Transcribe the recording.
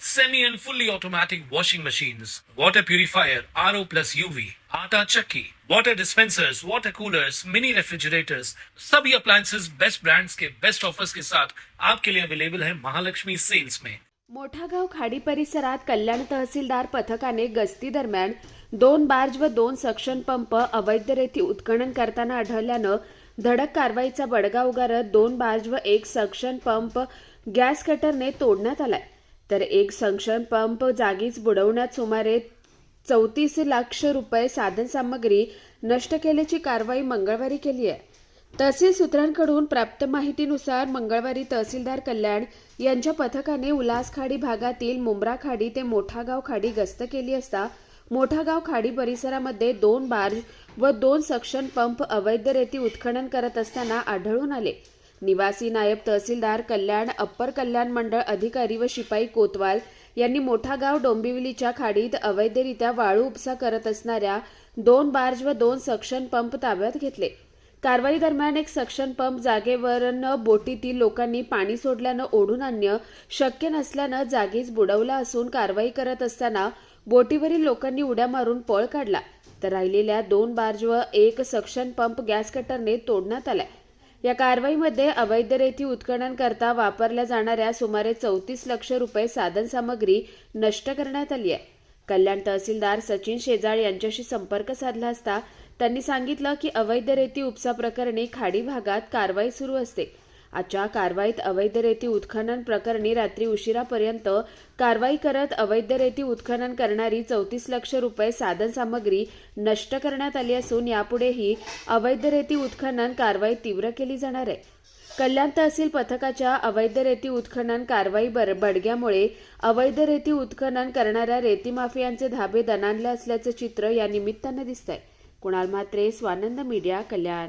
semi and fully automatic washing machines, water purifier, RO plus UV, आटा चक्की, water dispensers, water coolers, mini refrigerators, सभी appliances. Best brands के best offers के साथ आपके लिए अवेलेबल है महालक्ष्मी सेल्स में मोठागाव खाडी परिसरात कल्याण तहसीलदार पथकाने गस्ती दरम्यान दोन बार्ज व दोन सक्शन पंप अवैध रेती उत्खनन करताना आढळल्यानं धडक कारवाईचा बडगा उगारत दोन बार्ज व एक सक्शन पंप गॅस कटरने तोडण्यात आलाय. तर एक संक्षण पंप जागीच बुडवण्यात सुमारे चौतीस लाख रुपये साधनसामग्री नष्ट केल्याची कारवाई मंगळवारी केली आहे. तहसील सूत्रांकडून प्राप्त माहितीनुसार मंगळवारी तहसीलदार कल्याण यांच्या पथकाने उल्हासखाडी भागातील मुंब्रा खाडी ते मोठागाव खाडी गस्त केली असता मोठागाव खाडी परिसरामध्ये दोन बार्ज व दोन सक्शन पंप अवैध रेती उत्खनन करत असताना आढळून आले. निवासी नायब तहसीलदार कल्याण अप्पर कल्याण मंडळ अधिकारी व शिपाई कोतवाल यांनी मोठागाव डोंबिवलीच्या खाडीत अवैधरित्या वाळू उपसा करत असणाऱ्या दोन बार्ज व दोन सक्शन पंप ताब्यात घेतले. कारवाई दरम्यान एक सक्शन पंप जागेवरनं बोटीतील लोकांनी पाणी सोडल्यानं ओढून आणणं शक्य नसल्यानं जागीच बुडवला असून कारवाई करत असताना बोटीवरील लोकांनी उड्या मारून पळ काढला. तर राहिलेल्या दोन बार्ज व एक सक्शन पंप गॅस कटरने तोडण्यात आलाय. या कारवाईमध्ये अवैध रेती उत्खनन करता वापरल्या जाणाऱ्या सुमारे चौतीस लक्ष रुपये साधनसामग्री नष्ट करण्यात आली आहे. कल्याण तहसीलदार सचिन शेजाळ यांच्याशी संपर्क साधला असता त्यांनी सांगितलं की अवैध रेती उपसा प्रकरणी खाडी भागात कारवाई सुरू असते. आजच्या कारवाईत अवैध रेती उत्खनन प्रकरणी रात्री उशिरापर्यंत कारवाई करत अवैध रेती उत्खनन करणारी चौतीस लक्ष रुपये साधन सामग्री नष्ट करण्यात आली असून यापुढेही अवैध रेती उत्खनन कारवाई तीव्र केली जाणार आहे. कल्याण तहसील पथकाच्या अवैध रेती उत्खनन कारवाई बर बडग्यामुळे अवैध रेती उत्खनन करणाऱ्या रेती माफियांचे धाबे दणाणले असल्याचं चित्र या निमित्तानं दिसतंय. कुणाल म्हात्रे स्वानंद मीडिया कल्याण.